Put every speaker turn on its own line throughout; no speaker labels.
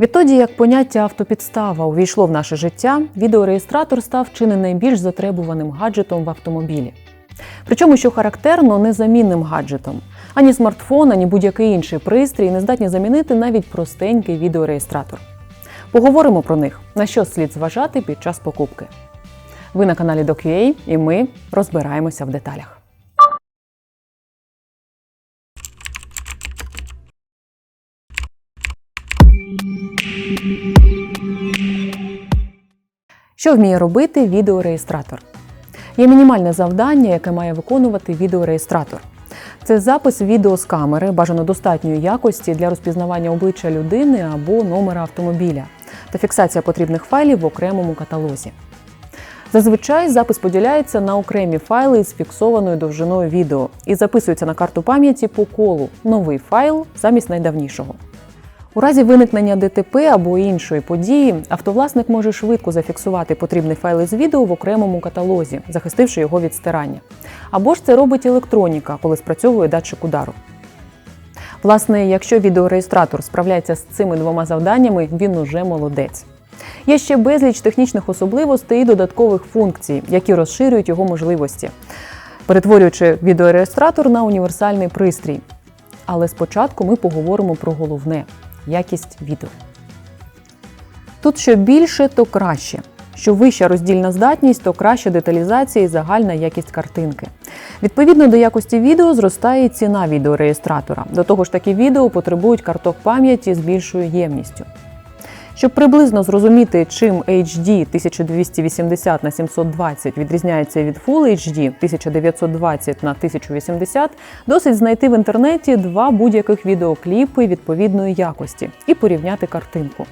Відтоді, як поняття автопідстава увійшло в наше життя, відеореєстратор став чи не найбільш затребуваним гаджетом в автомобілі. Причому, що характерно, незамінним гаджетом. Ані смартфон, ані будь-який інший пристрій не здатні замінити навіть простенький відеореєстратор. Поговоримо про них, на що слід зважати під час покупки. Ви на каналі DocUA і ми розбираємося в деталях. Що вміє робити відеореєстратор? Є мінімальне завдання, яке має виконувати відеореєстратор. Це запис відео з камери бажано достатньої якості для розпізнавання обличчя людини або номера автомобіля та фіксація потрібних файлів в окремому каталозі. Зазвичай запис поділяється на окремі файли з фіксованою довжиною відео і записується на карту пам'яті по колу новий файл замість найдавнішого. У разі виникнення ДТП або іншої події автовласник може швидко зафіксувати потрібний файл із відео в окремому каталозі, захистивши його від стирання. Або ж це робить електроніка, коли спрацьовує датчик удару. Власне, якщо відеореєстратор справляється з цими двома завданнями, він уже молодець. Є ще безліч технічних особливостей і додаткових функцій, які розширюють його можливості, перетворюючи відеореєстратор на універсальний пристрій. Але спочатку ми поговоримо про головне якість відео. Тут що більше, то краще. Що вища роздільна здатність, то краща деталізація і загальна якість картинки. Відповідно до якості відео зростає ціна відеореєстратора. До того ж, такі відео потребують карток пам'яті з більшою ємністю. Щоб приблизно зрозуміти, чим HD 1280 на 720 відрізняється від Full HD 1920 на 1080, досить знайти в інтернеті два будь-яких відеокліпи відповідної якості і порівняти картинку.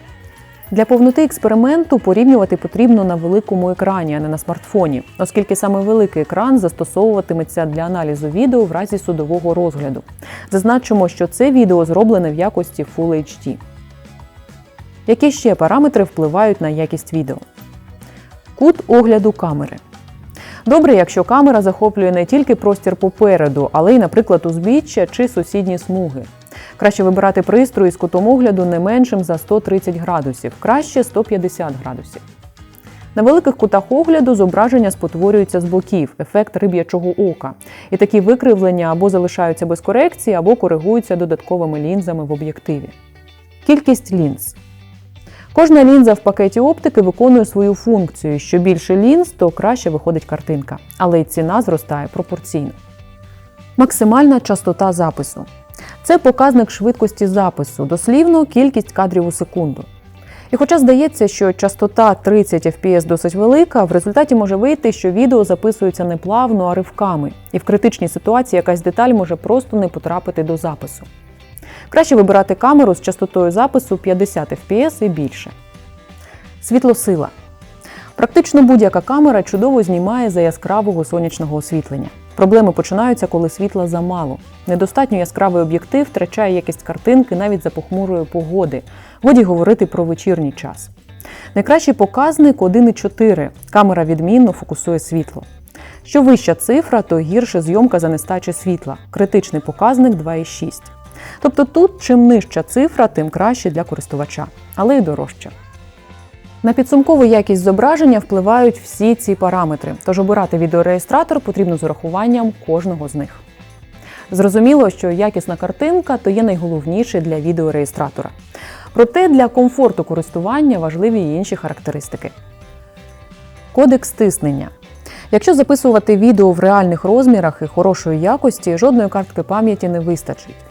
Для повноти експерименту порівнювати потрібно на великому екрані, а не на смартфоні, оскільки саме великий екран застосовуватиметься для аналізу відео в разі судового розгляду. Зазначимо, що це відео зроблене в якості Full HD. Які ще параметри впливають на якість відео? Кут огляду камери. Добре, якщо камера захоплює не тільки простір попереду, але й, наприклад, узбіччя чи сусідні смуги. Краще вибирати пристрої з кутом огляду не меншим за 130 градусів, краще 150 градусів. На великих кутах огляду зображення спотворюється з боків, ефект риб'ячого ока. І такі викривлення або залишаються без корекції, або коригуються додатковими лінзами в об'єктиві. Кількість лінз. Кожна лінза в пакеті оптики виконує свою функцію. Що більше лінз, то краще виходить картинка, але й ціна зростає пропорційно. Максимальна частота запису. Це показник швидкості запису, дослівно кількість кадрів у секунду. І хоча здається, що частота 30 FPS досить велика, в результаті може вийти, що відео записується не плавно, а ривками, і в критичній ситуації якась деталь може просто не потрапити до запису. Краще вибирати камеру з частотою запису 50 FPS і більше. Світлосила. Практично будь-яка камера чудово знімає за яскравого сонячного освітлення. Проблеми починаються, коли світла замало. Недостатньо яскравий об'єктив втрачає якість картинки навіть за похмурої погоди. Годі говорити про вечірній час. Найкращий показник 1,4. Камера відмінно фокусує світло. Що вища цифра, то гірше зйомка за нестачі світла. Критичний показник 2,6. Тобто тут чим нижча цифра, тим краще для користувача, але й дорожче. На підсумкову якість зображення впливають всі ці параметри, тож обирати відеореєстратор потрібно з урахуванням кожного з них. Зрозуміло, що якісна картинка то є найголовніше для відеореєстратора. Проте для комфорту користування важливі й інші характеристики. Кодекс стиснення. Якщо записувати відео в реальних розмірах і хорошої якості, жодної картки пам'яті не вистачить.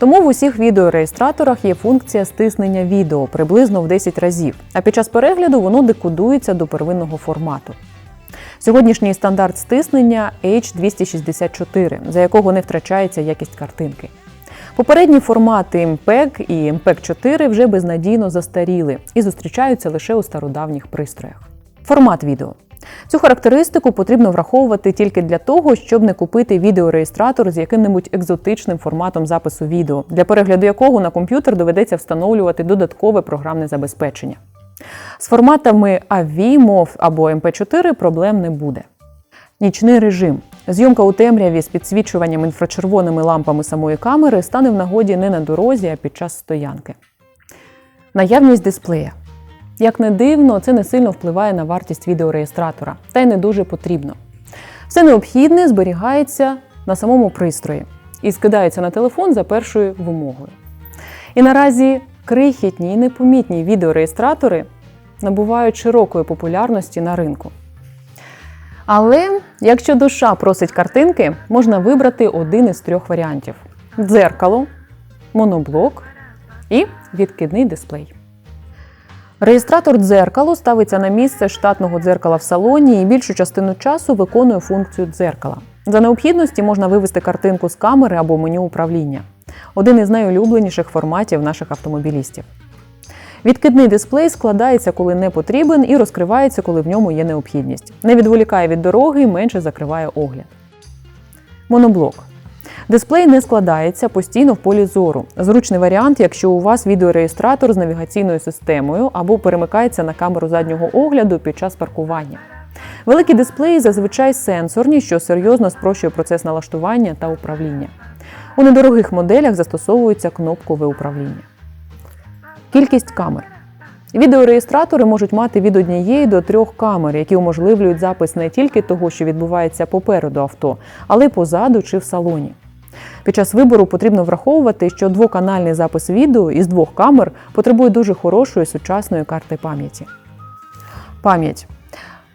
Тому в усіх відеореєстраторах є функція стиснення відео приблизно в 10 разів, а під час перегляду воно декодується до первинного формату. Сьогоднішній стандарт стиснення H264, за якого не втрачається якість картинки. Попередні формати MPEG і MPEG-4 вже безнадійно застаріли і зустрічаються лише у стародавніх пристроях. Формат відео. Цю характеристику потрібно враховувати тільки для того, щоб не купити відеореєстратор з яким-небудь екзотичним форматом запису відео, для перегляду якого на комп'ютер доведеться встановлювати додаткове програмне забезпечення. З форматами AV, MOV або MP4 проблем не буде. Нічний режим. Зйомка у темряві з підсвічуванням інфрачервоними лампами самої камери стане в нагоді не на дорозі, а під час стоянки. Наявність дисплея. Як не дивно, це не сильно впливає на вартість відеореєстратора, та й не дуже потрібно. Все необхідне зберігається на самому пристрої і скидається на телефон за першою вимогою. І наразі крихітні і непомітні відеореєстратори набувають широкої популярності на ринку. Але якщо душа просить картинки, можна вибрати один із трьох варіантів: дзеркало, моноблок і відкидний дисплей. Реєстратор дзеркало ставиться на місце штатного дзеркала в салоні і більшу частину часу виконує функцію дзеркала. За необхідності можна вивести картинку з камери або меню управління один із найулюбленіших форматів наших автомобілістів. Відкидний дисплей складається, коли не потрібен, і розкривається, коли в ньому є необхідність. Не відволікає від дороги, і менше закриває огляд. Моноблок. Дисплей не складається постійно в полі зору. Зручний варіант, якщо у вас відеореєстратор з навігаційною системою або перемикається на камеру заднього огляду під час паркування. Великі дисплеї зазвичай сенсорні, що серйозно спрощує процес налаштування та управління. У недорогих моделях застосовується кнопкове управління. Кількість камер. Відеореєстратори можуть мати від однієї до трьох камер, які уможливлюють запис не тільки того, що відбувається попереду авто, але й позаду чи в салоні. Під час вибору потрібно враховувати, що двоканальний запис відео із двох камер потребує дуже хорошої сучасної карти пам'яті. Пам'ять.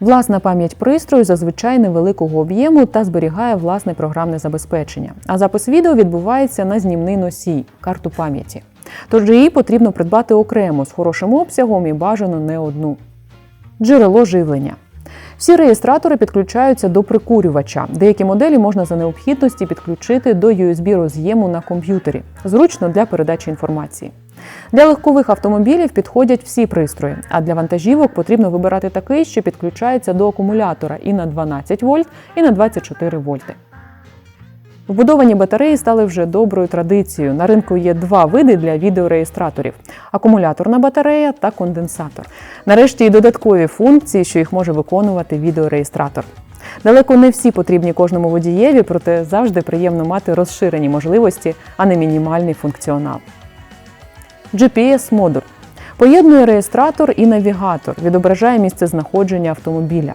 Власна пам'ять пристрою зазвичай невеликого об'єму та зберігає власне програмне забезпечення. А запис відео відбувається на знімний носій карту пам'яті. Тож її потрібно придбати окремо з хорошим обсягом і бажано не одну. Джерело живлення. Всі реєстратори підключаються до прикурювача. Деякі моделі можна за необхідності підключити до USB роз'єму на комп'ютері. Зручно для передачі інформації. Для легкових автомобілів підходять всі пристрої, а для вантажівок потрібно вибирати такий, що підключається до акумулятора і на 12 вольт, і на 24 вольти. Вбудовані батареї стали вже доброю традицією. На ринку є два види для відеореєстраторів: акумуляторна батарея та конденсатор. Нарешті і додаткові функції, що їх може виконувати відеореєстратор. Далеко не всі потрібні кожному водієві, проте завжди приємно мати розширені можливості, а не мінімальний функціонал. GPS-модуль поєднує реєстратор і навігатор, відображає місце знаходження автомобіля.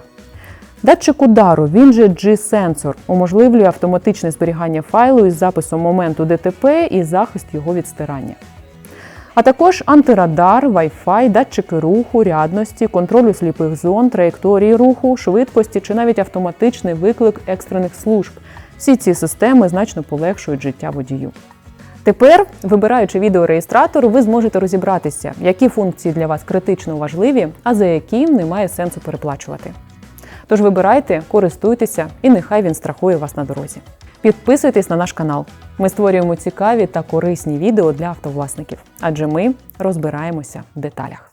Датчик удару, він же G-сенсор, уможливлює автоматичне зберігання файлу із записом моменту ДТП і захист його від стирання. А також антирадар, Wi-Fi, датчики руху, рядності, контролю сліпих зон, траєкторії руху, швидкості чи навіть автоматичний виклик екстрених служб. Всі ці системи значно полегшують життя водію. Тепер, вибираючи відеореєстратор, ви зможете розібратися, які функції для вас критично важливі, а за які немає сенсу переплачувати. Тож вибирайте, користуйтеся і нехай він страхує вас на дорозі. Підписуйтесь на наш канал. Ми створюємо цікаві та корисні відео для автовласників, адже ми розбираємося в деталях.